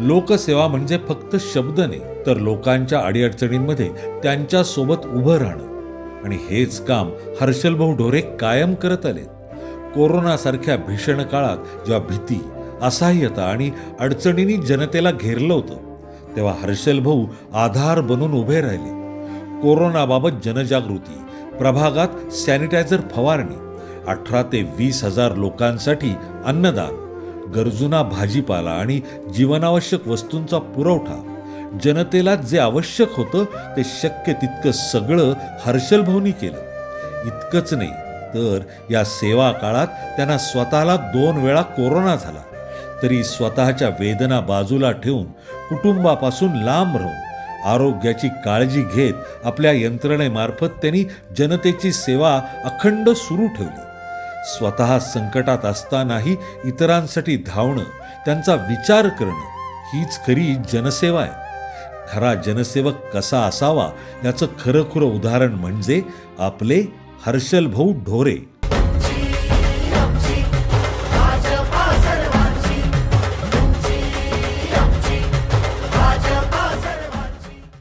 लोकसेवा म्हणजे फक्त शब्द नाही तर लोकांच्या अडीअडचणींमध्ये त्यांच्यासोबत उभं राहणं. आणि हेच काम हर्षलभाऊ ढोरे कायम करत आले कोरोनासारख्या भीषण काळात जेव्हा भीती असहाय्यता आणि अडचणींनी जनतेला घेरलं होतं तेव्हा हर्षलभाऊ आधार बनून उभे राहिले. कोरोनाबाबत जनजागृती प्रभागात सॅनिटायझर फवारणी अठरा ते वीस हजार लोकांसाठी अन्नदान गरजूंना भाजीपाला आणि जीवनावश्यक वस्तूंचा पुरवठा. जनतेला जे आवश्यक होतं ते शक्य तितकं सगळं हर्षलभवनी केलं. इतकंच नाही तर या सेवा काळात त्यांना स्वतःला दोन वेळा कोरोना झाला. तरी स्वतःच्या वेदना बाजूला ठेवून कुटुंबापासून लांब राहून आरोग्याची काळजी घेत आपल्या यंत्रणेमार्फत त्यांनी जनतेची सेवा अखंड सुरू ठेवली. स्वतः संकटात असतानाही इतरांसाठी धावणं त्यांचा विचार करणं हीच खरी जनसेवा आहे. खरा जनसेवक कसा असावा याचं खरं खुरं उदाहरण म्हणजे आपले हर्षल भाऊ ढोरे.